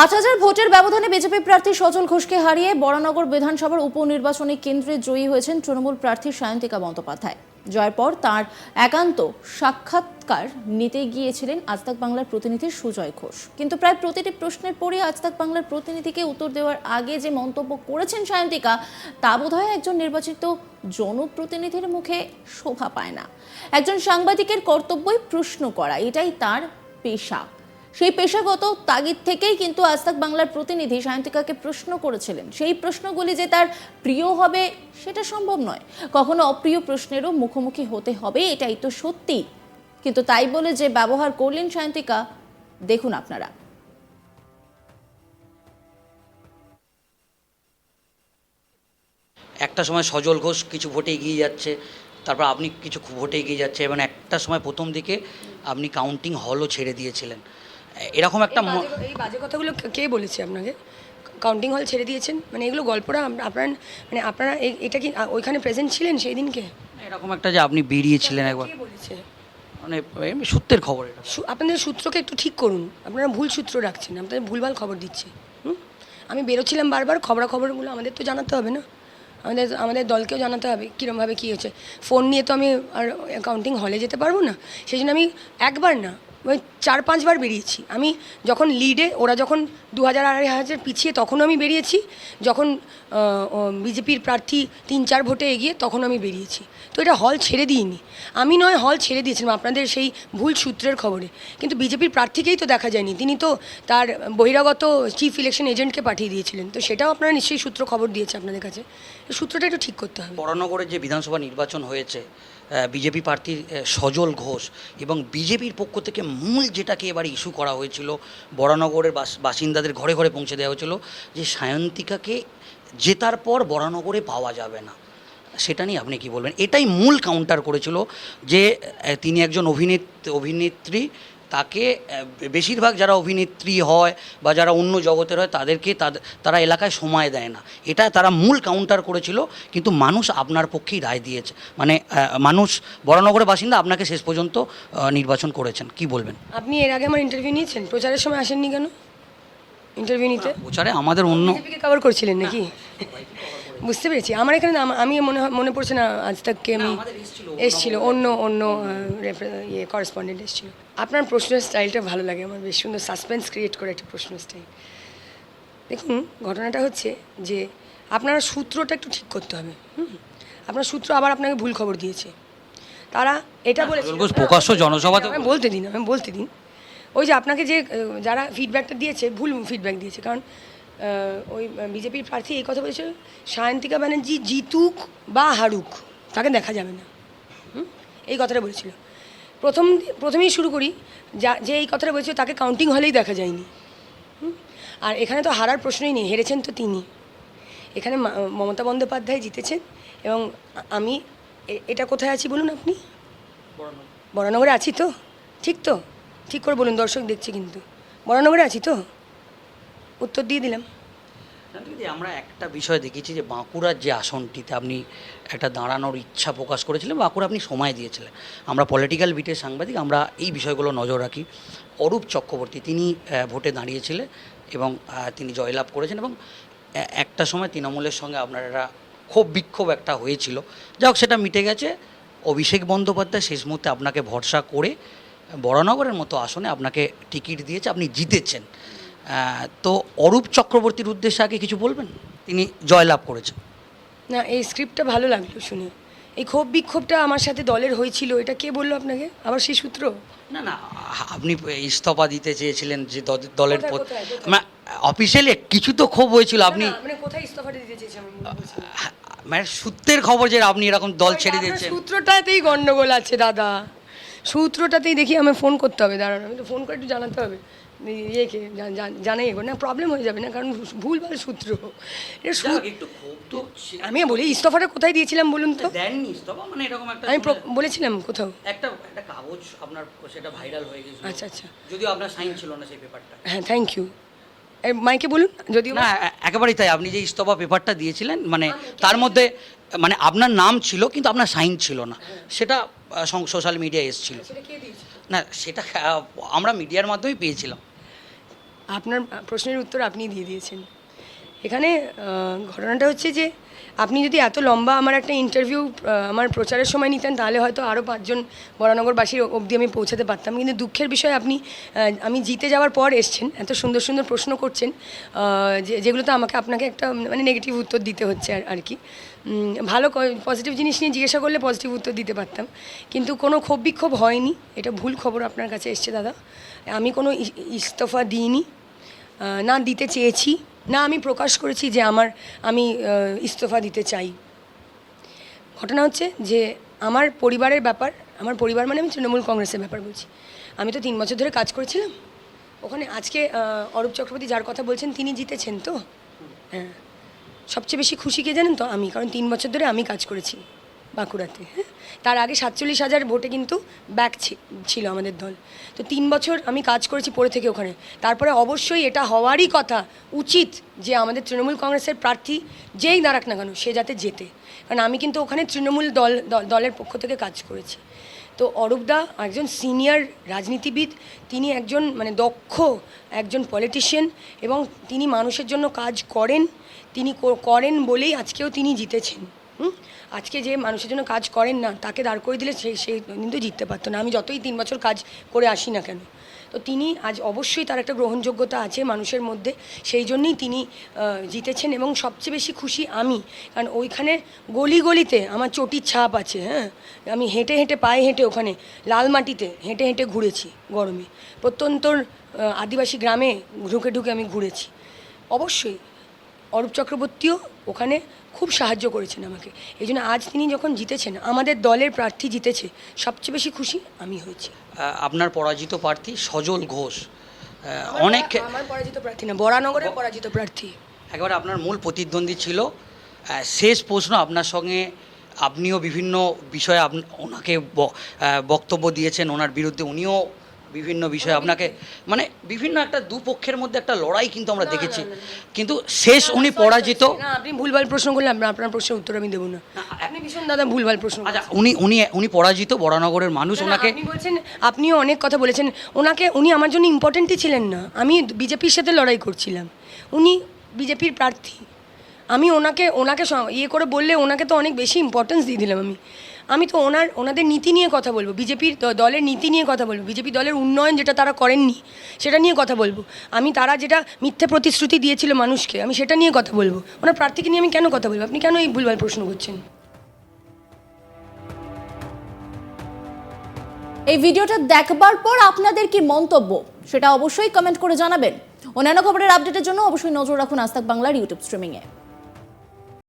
আট হাজার ভোটের ব্যবধানে বিজেপি প্রার্থী সজল ঘোষকে হারিয়ে বরানগর বিধানসভার উপনির্বাচনী কেন্দ্রে জয়ী হয়েছেন তৃণমূল প্রার্থী সায়ন্তিকা বন্দ্যোপাধ্যায়। জয়ের পর তাঁর একান্ত সাক্ষাৎকার নিতে গিয়েছিলেন আজতাক বাংলার প্রতিনিধি সুজয় ঘোষ। কিন্তু প্রায় প্রতিটি প্রশ্নের পরই আজতাক বাংলার প্রতিনিধিকে উত্তর দেওয়ার আগে যে মন্তব্য করেছেন সায়ন্তিকা, তা বোধহয় একজন নির্বাচিত জনপ্রতিনিধির মুখে শোভা পায় না। একজন সাংবাদিকের কর্তব্যই প্রশ্ন করা, এটাই তার পেশা। সেই পেশাগত তাগিদ থেকেই কিন্তু আজতাক বাংলার প্রতিনিধি সায়ন্তিকাকে প্রশ্ন করেছিলেন। সেই প্রশ্নগুলি যে তার প্রিয় হবে সেটা সম্ভব নয়। কখনো অপ্রিয় প্রশ্নেরও মুখোমুখি হতে হবে, এটাই তো সত্যি। কিন্তু তাই বলে যে ব্যবহার করলেন সায়ন্তিকা, দেখুন আপনারা। একটা সময় সজল ঘোষ কিছু ভোটে এগিয়ে যাচ্ছে, তারপর আপনি কিছু ভোটে এগিয়ে যাচ্ছে, এবং একটা সময় প্রথম দিকে আপনি কাউন্টিং হলও ছেড়ে দিয়েছিলেন। এরকম একটা এই বাজে- এই বাজে কথাগুলো কে- বলেছে আপনাকে? কাউন্টিং হল ছেড়ে দিয়েছেন? মানে এগুলো গল্পটা আপ- আপনার মানে আপনারা এটা কি ওইখানে প্রেজেন্ট ছিলেন সেই দিনকে এরকম একটা যে আপনি বেরিয়েছিলেন একবার। বলেছে? মানে সত্যের খবর এটা। আপনাদের সূত্রকে একটু ঠিক করুন। আপনারা ভুল সূত্র রাখছেন আপনাদের ভুলভাল খবর দিচ্ছে হুম? আমি বেরোচ্ছিলাম বারবার খবরাখবরগুলো আমাদের তো জানাতে হবে না। আমাদের আমাদের দলকেও জানাতে হবে কীরমভাবে কী হচ্ছে। ফোন নিয়ে তো আমি আর অ্যাকাউন্টিং হলে যেতে পারব না। সেই জন্য আমি একবার না চার পাঁচবার বেরিয়েছি। আমি যখন লিডে ওরা যখন দু হাজার আড়াই হাজার পিছিয়ে তখনও আমি বেরিয়েছি। যখন বিজেপির প্রার্থী তিন চার ভোটে এগিয়ে তখন আমি বেরিয়েছি। তো এটা হল ছেড়ে দিইনি। আমি নয় হল ছেড়ে দিয়েছিলাম আপনাদের সেই ভুল সূত্রের খবরে। কিন্তু বিজেপির প্রার্থীকেই তো দেখা যায়নি। তিনি তো তার বহিরাগত চিফ ইলেকশন এজেন্টকে পাঠিয়ে দিয়েছিলেন। তো সেটাও আপনারা নিশ্চয়ই সূত্র খবর দিয়েছে আপনাদের কাছে। সূত্রটা একটু ঠিক করতে হবে। বরানগরের যে বিধানসভা নির্বাচন হয়েছে বিজেপি প্রার্থী সজল ঘোষ এবং বিজেপির পক্ষ থেকে মূল যেটাকে এবার ইস্যু করা হয়েছিল, বরানগরের বাস- বাসিন্দাদের ঘরে ঘরে পৌঁছে দেওয়া হয়েছিল যে সায়ন্তিকাকে জেতার পর বরানগরে পাওয়া যাবে না। সেটা নিয়ে আপনি কি বলবেন? এটাই মূল কাউন্টার করেছিল যে তিনি একজন অভিনেত, অভিনেত্রী তাকে বেশিরভাগ যারা অভিনেত্রী হয় বা যারা অন্য জগতের হয় তাদেরকে তাদের তারা এলাকায় সময় দেয় না। এটা তারা মূল কাউন্টার করেছিল কিন্তু মানুষ আপনার পক্ষেই রায় দিয়েছে। মানে মানুষ বরানগরের বাসিন্দা আপনাকে শেষ পর্যন্ত নির্বাচন করেছেন। কি বলবেন? আপনি এর আগে আমার ইন্টারভিউ নিয়েছেন? প্রচারের সময় আসেননি কেন? ইন্টারভিউ নিতে? প্রচারে আমাদের অন্য কভার করছিলেন নাকি? বুঝতে পেরেছি। আমার এখানে আমি মনে হয় মনে পড়ছে না আজ তাককে আমি এসছিল অন্য অন্য ইয়ে করেসপন্ডেন্ট এসছিল। আপনার প্রশ্নের স্টাইলটা ভালো লাগে আমার বেশ সুন্দর সাসপেন্স ক্রিয়েট করে একটা প্রশ্ন স্টাইল দেখুন ঘটনাটা হচ্ছে যে আপনার সূত্রটা একটু ঠিক করতে হবে হুম? আপনার সূত্র আবার আপনাকে ভুল খবর দিয়েছে। তারা এটা বলেছে প্রকাশ্য জনসভাতে আমি বলতে দিন আমি বলতে দিন ওই যে আপনাকে যে যারা ফিডব্যাকটা দিয়েছে ভুল ফিডব্যাক দিয়েছে কারণ ওই বিজেপির প্রার্থী এই কথা বলেছে সায়ন্তিকা ব্যানার্জি জিতুক বা হারুক, তাকে দেখা যাবে না? এই কথাটা বলেছিল। প্রথম, প্রথমেই শুরু করি, যা, যে এই কথাটা বলেছিল তাকে কাউন্টিং হলেই দেখা যায়নি? আর এখানে তো হারার প্রশ্নই নেই, হেরেছেন তো তিনি। এখানে মমতা বন্দ্যোপাধ্যায় জিতেছেন এবং আমি এটা কোথায় আছি বলুন আপনি? বরানগরে আছি তো? ঠিক তো? ঠিক করে বলুন, দর্শক দেখছে কিন্তু। বরানগরে আছি তো? উত্তর দিয়ে দিলাম। দিদি আমরা একটা বিষয় দেখেছি যে বাঁকুড়ার যে আসনটিতে আপনি একটা দাঁড়ানোর ইচ্ছা প্রকাশ করেছিলেন, বাঁকুড়া আপনি সময় দিয়েছিলেন। আমরা পলিটিক্যাল বিটের সাংবাদিক, আমরা এই বিষয়গুলো নজর রাখি। অরূপ চক্রবর্তী, তিনি ভোটে দাঁড়িয়েছিলেন এবং তিনি জয়লাভ করেছেন এবং একটা সময় তৃণমূলের সঙ্গে আপনার একটা ক্ষোভ বিক্ষোভ একটা হয়েছিল। যাই হোক, সেটা মিটে গেছে। অভিষেক বন্দ্যোপাধ্যায় শেষ মুহূর্তে আপনাকে ভরসা করে বড়নগরের মতো আসনে আপনাকে টিকিট দিয়েছে, আপনি জিতেছেন। তো অরূপ চক্রবর্তীর উদ্দেশ্যে আগে কিছু বলবেন? তিনি জয়লাভ করেছেন। না এই স্ক্রিপ্টটা ভালো লাগল শুনে। এই ক্ষোভ বিক্ষোভটা আমার সাথে দলের হয়েছিল এটা কে বলল আপনাকে? আবার সেই সূত্র? না না আপনি ইস্তফা দিতে চেয়েছিলেন যে দলের? অফিসিয়ালি কিছু তো ক্ষোভ হয়েছিল আপনি মানে কোথায় ইস্তফাটা দিতে চেয়েছি আমি বলছি। মানে সূত্রের খবর যে আপনি এরকম দল ছেড়ে দিয়েছেন। সূত্রটাতেই গন্ডগোল আছে দাদা। সূত্রটাতেই দেখি আমি ফোন করতে হবে দাঁড়ান আমি তো ফোন করে একটু জানাতে হবে। ইয়েকে জানাই এগো না প্রবলেম হয়ে যাবে না কারণ ভুলভাল সূত্র। আমি বলি ইস্তফাটা কোথায় দিয়েছিলাম বলুন তো? দেননি ইস্তফা? মানে এরকম একটা আমি বলেছিলাম কোথাও। একটা একটা কাগজ আপনার সেটা ভাইরাল হয়ে গেছিল। আচ্ছা আচ্ছা। যদিও আপনার সাইন ছিল না সেই পেপারটা হ্যাঁ থ্যাংক ইউ মাইকে বলুন যদিও না একেবারেই তাই। আপনি যে ইস্তফা পেপারটা দিয়েছিলেন মানে তার মধ্যে মানে আপনার নাম ছিল কিন্তু আপনার সাইন ছিল না। সেটা সোশ্যাল মিডিয়ায় এসেছিল। সেটা কে দিয়েছে না সেটা আমরা মিডিয়ার মাধ্যমেই পেয়েছিলাম। আপনার প্রশ্নের উত্তর আপনি দিয়ে দিয়েছেন। এখানে ঘটনাটা হচ্ছে যে আপনি যদি এত লম্বা আমার একটা ইন্টারভিউ আমার প্রচারের সময় নিতেন, তাহলে হয়তো আরও পাঁচজন বরানগরবাসীর অবধি আমি পৌঁছাতে পারতাম। কিন্তু দুঃখের বিষয়, আপনি আমি জিতে যাওয়ার পর এসছেন, এত সুন্দর সুন্দর প্রশ্ন করছেন যেগুলোতে আমাকে আপনাকে একটা মানে নেগেটিভ উত্তর দিতে হচ্ছে আর কি। ভালো পজিটিভ জিনিস নিয়ে জিজ্ঞাসা করলে পজিটিভ উত্তর দিতে পারতাম। কিন্তু কোনো ক্ষোভ বিক্ষোভ হয়নি। এটা ভুল খবর আপনার কাছে এসছে, দাদা। আমি কোনো ইস্তফা দিইনি। না দিতে চেয়েছি। না, আমি প্রকাশ করেছি যে আমার, আমি ইস্তফা দিতে চাই। ঘটনা হচ্ছে যে আমার পরিবারের ব্যাপার, আমার পরিবার মানে আমি তৃণমূল কংগ্রেসের ব্যাপার বলছি। আমি তো তিন বছর ধরে কাজ করেছিলাম। ওখানে আজকে অরূপ চক্রবর্তী যার কথা বলছেন, তিনি জিতেছেন তো? হ্যাঁ। সবচেয়ে বেশি খুশি কে জানেন তো? আমি, কারণ তিন বছর ধরে আমি কাজ করেছি। বাঁকুড়াতে হ্যাঁ? তার আগে সাতচল্লিশ হাজার ভোটে কিন্তু ব্যাক ছিল আমাদের দল। তো তিন বছর আমি কাজ করেছি পড়ে থেকে ওখানে। তারপরে অবশ্যই এটা হওয়ারই কথা উচিত যে আমাদের তৃণমূল কংগ্রেসের প্রার্থী যেই দাঁড়াক না কেন, সে যাতে যেতে কারণ আমি কিন্তু ওখানে তৃণমূল দল দল- দলের পক্ষ থেকে কাজ করেছি। তো অরূপদা একজন সিনিয়র রাজনীতিবিদ, তিনি একজন মানে দক্ষ একজন পলিটিশিয়ান এবং তিনি মানুষের জন্য কাজ করেন, তিনি করেন বলেই আজকেও তিনি জিতেছেন? আজকে যে মানুষের জন্য কাজ করেন না, তাকে দাঁড় করে দিলে সেই সেই কিন্তু জিততে পারতো না। আমি যতই তিন বছর কাজ করে আসি না কেন। তো তিনি আজ অবশ্যই তার একটা গ্রহণযোগ্যতা আছে মানুষের মধ্যে। সেই জন্যই তিনি জিতেছেন এবং সবচেয়ে বেশি খুশি আমি। কারণ ওইখানে গলি গলিতে আমার চটির ছাপ আছে হ্যাঁ? আমি হেঁটে হেঁটে পায়ে হেঁটে ওখানে লাল মাটিতে হেঁটে হেঁটে ঘুরেছি গরমে। প্রত্যন্তর আদিবাসী গ্রামে ঢুকে ঢুকে আমি ঘুরেছি। অবশ্যই অরূপ চক্রবর্তীও ওখানে খুব সাহায্য করেছেন আমাকে। এই জন্য আজ তিনি যখন জিতেছেন আমাদের দলের প্রার্থী জিতেছে সবচেয়ে বেশি খুশি আমি হয়েছি। আপনার পরাজিত প্রার্থী সজল ঘোষ। অনেক আমার পরাজিত প্রার্থী না বরানগরের পরাজিত প্রার্থী। একেবারে আপনার মূল প্রতিদ্বন্দ্বী ছিল। শেষ প্রশ্ন আপনার সঙ্গে আপনিও বিভিন্ন বিষয়ে ওনাকে বক্তব্য দিয়েছেন ওনার বিরুদ্ধে উনিও বিভিন্ন বিষয়ে আপনাকে মানে বিভিন্ন একটা দুপক্ষের মধ্যে একটা লড়াই কিন্তু আমরা দেখেছি। কিন্তু শেষ উনি পরাজিত না আপনি ভুলভাল প্রশ্ন করলে আপনার আপনার প্রশ্নের উত্তর আমি দেবো না। আপনি ভীষণ দাদা ভুলভাল প্রশ্ন আচ্ছা উনি উনি উনি পরাজিত বরানগরের মানুষ ওনাকে আপনি বলছেন আপনিও অনেক কথা বলেছেন। ওনাকে উনি আমার জন্য ইম্পর্টেন্টই ছিলেন না। আমি বিজেপির সাথে লড়াই করছিলাম। উনি বিজেপির প্রার্থী। আমি ওনাকে ওনাকে ইয়ে করে বললে ওনাকে তো অনেক বেশি ইম্পর্টেন্স দিয়ে দিলাম আমি। আমি তো ওনার, ওনাদের নীতি নিয়ে কথা বলব, বিজেপির দলের নীতি নিয়ে কথা বলব, বিজেপি দলের উন্নয়ন যেটা তারা করেননি, সেটা নিয়ে কথা বলব। আমি তারা যেটা মিথ্যে প্রতিশ্রুতি দিয়েছিল মানুষকে, আমি সেটা নিয়ে কথা বলব। ওনার প্রার্থীকে নিয়ে আমি কেন কথা বলব? আপনি কেন এই ভুলভাল প্রশ্ন করছেন? এই ভিডিওটা দেখবার পর আপনাদের কি মন্তব্য? সেটা অবশ্যই কমেন্ট করে জানাবেন। অন্যান্য খবরের আপডেটের জন্য অবশ্যই নজর রাখুন আস্তাক বাংলার ইউটিউব স্ট্রিমিংয়ে